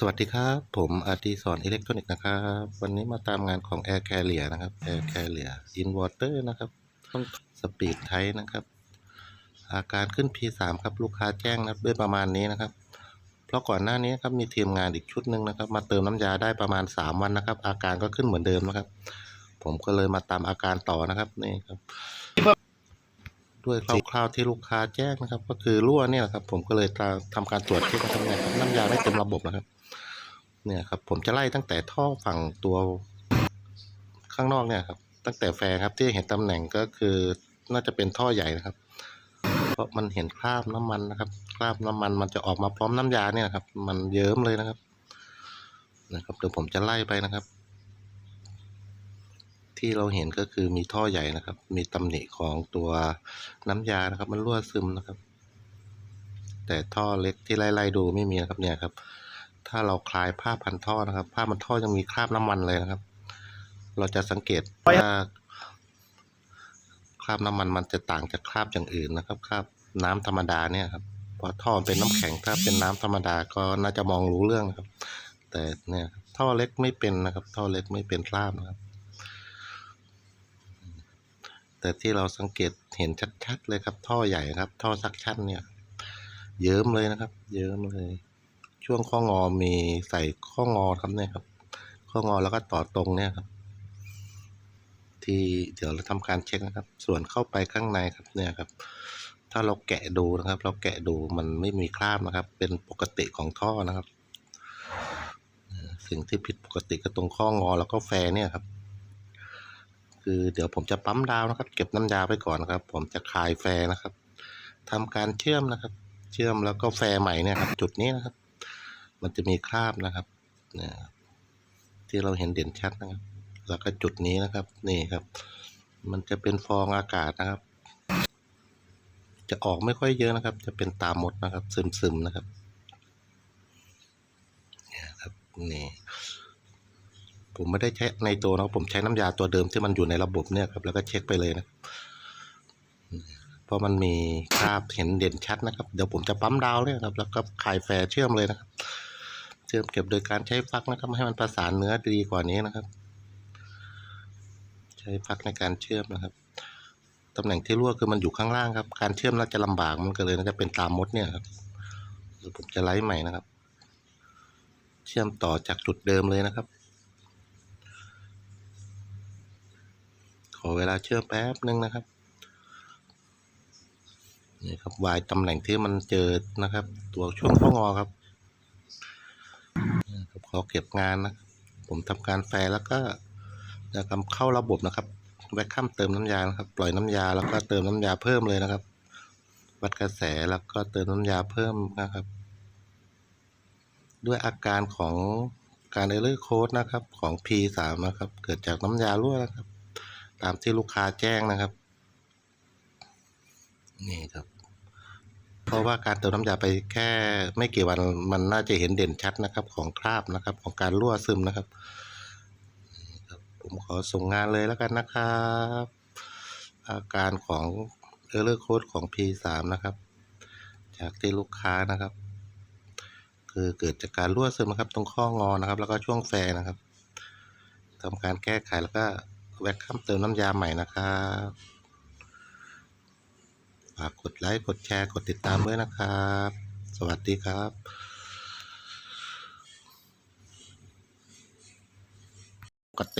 สวัสดีครับ ผมอาร์ตีสอนอิเล็กทรอนิกส์นะครับ วันนี้มาตามงานของ Air Carrier นะครับ Air Carrier Inverter นะครับต้องสปีดไทนะครับ อาการขึ้น P3 ครับลูกค้าแจ้งนะครับด้วยประมาณนี้นะครับ เพราะก่อนหน้านี้ครับมีทีมงานอีกชุดหนึ่งนะครับ มาเติมน้ำยาได้ประมาณ 3 วันนะครับ อาการก็ขึ้นเหมือนเดิมนะครับ ผมก็เลยมาตามอาการต่อนะครับนี่ครับ ด้วยคร่าวๆที่ลูกค้าแจ้งนะครับ ก็คือรั่วเนี่ยนะครับ ผมก็เลยทำการตรวจเช็คนะครับเนี่ยครับน้ำยาไม่เต็มระบบนะครับ เนี่ยครับ ผมจะไล่ตั้งแต่ท่อฝั่งตัวข้างนอกเนี่ยครับ ตั้งแต่แฟร์ครับที่เห็นตำแหน่งก็คือน่าจะเป็นท่อใหญ่นะครับ เพราะมันเห็นคราบน้ำมันนะครับคราบน้ำมันมันจะออกมาพร้อมน้ำยาเนี่ยครับ มันเยิ้มเลยนะครับ นะครับเดี๋ยวผมจะไล่ไปนะครับ ที่เราเห็นก็คือมีท่อใหญ่นะครับ มีตำหนิของตัวน้ำยานะครับ มันรั่วซึมนะครับ แต่ท่อเล็กที่ไล่ๆดูไม่มีนะครับเนี่ยครับ ถ้าเราคลายผ้าพันท่อนะครับ ผ้าพันท่อยังมีคราบน้ำมันเลยนะครับ เราจะสังเกตว่าคราบน้ำมันมันจะต่างจากคราบอย่างอื่นนะครับคราบน้ำธรรมดาเนี่ยครับเพราะท่อเป็นน้ำแข็งถ้าเป็นน้ำธรรมดาก็น่าจะมองรู้เรื่องนะครับ แต่เนี่ยท่อเล็กไม่เป็นนะครับ ท่อเล็กไม่เป็นคราบนะครับ แต่ที่เราสังเกตเห็นชัดๆเลยครับ ท่อใหญ่ครับ ท่อซักชั่นเนี่ย เยิ้มเลยนะครับ เยิ้มเลย ช่วงข้องอมีใส่ข้องอครับเนี่ยครับ ข้องอแล้วก็ต่อตรงเนี่ยครับ ที่เดี๋ยวเราทำการเช็คนะครับ ส่วนเข้าไปข้างในครับเนี่ยครับ ถ้าเราแกะดูนะครับ เราแกะดูมันไม่มีคราบนะครับ เป็นปกติของท่อนะครับ สิ่งที่ผิดปกติก็ตรงข้องอแล้วก็แฟร์เนี่ยครับ คือเดี๋ยวผมจะปั๊มดาวนะครับ เก็บน้ำยาไปก่อนนะครับ ผมจะคลายแฟร์นะครับทำการเชื่อมนะครับ เชื่อมแล้วก็แฟร์ใหม่เนี่ยครับ จุดนี้นะครับ มันจะมีคราบนะครับเนี่ยที่เราเห็นเด่นชัดนะครับ แล้วก็จุดนี้นะครับ นี่ครับ มันจะเป็นฟองอากาศนะครับ จะออกไม่ค่อยเยอะนะครับ จะเป็นตามมดนะครับ ซึมๆนะครับ เนี่ยครับนี่ ผมไม่ได้ใช้ในตัวนะผมใช้น้ำยาตัวเดิมที่มันอยู่ในระบบเนี่ยครับ แล้วก็เช็คไปเลยนะ เพราะมันมีคราบเห็นเด่นชัดนะครับ เดี๋ยวผมจะปั๊มดาวเนี่ยครับ แล้วก็คายแฟร์เชื่อมเลยนะครับ เชื่อมเก็บโดยการใช้ฟักนะครับให้มันประสานเนื้อดีกว่านี้นะครับ ใช้ฟักในการเชื่อมนะครับตำแหน่งที่รั่วคือมันอยู่ข้างล่างครับ การเชื่อมน่าจะลำบากมันก็เลยน่าจะเป็นตามมดเนี่ยครับเดี๋ยวผมจะไล่ใหม่นะครับ เชื่อมต่อจากจุดเดิมเลยนะครับ ขอเวลาเชื่อแป๊บนึงนะครับนี่ครับวายตำแหน่งที่มันเจอนะครับ ตัวช่วงข้องอครับครับขอเก็บงานนะผมทำการแฟแล้วก็จะทำเข้าระบบนะครับแวคคัมเติมน้ำยานะครับ ปล่อยน้ำยาแล้วก็เติมน้ำยาเพิ่มเลยนะครับ วัดกระแสแล้วก็เติมน้ำยาเพิ่มนะครับ ด้วยอาการของการเอเลอร์โค้ดนะครับของ P3 นะครับ เกิดจากน้ำยารั่วนะครับ ตามที่ลูกค้าแจ้งนะครับ นี่ครับ เพราะว่าการเติมน้ำยาไปแค่ไม่กี่วันมันน่าจะเห็นเด่นชัดนะครับ ของคราบนะครับ ของการรั่วซึมนะครับ ผมขอส่งงานเลยแล้วกันนะครับ อาการของเออร์เลอร์โค้ดของ P3 นะครับ จากที่ลูกค้านะครับ คือเกิดจากการรั่วซึมนะครับ ตรงข้องอนะครับ แล้วก็ช่วงแฟนะครับทำการแก้ไขแล้วก็ แวะข้ามเติมน้ำยาใหม่นะครับฝากกดไลค์ กดแชร์ กดติดตามด้วยนะครับ สวัสดีครับ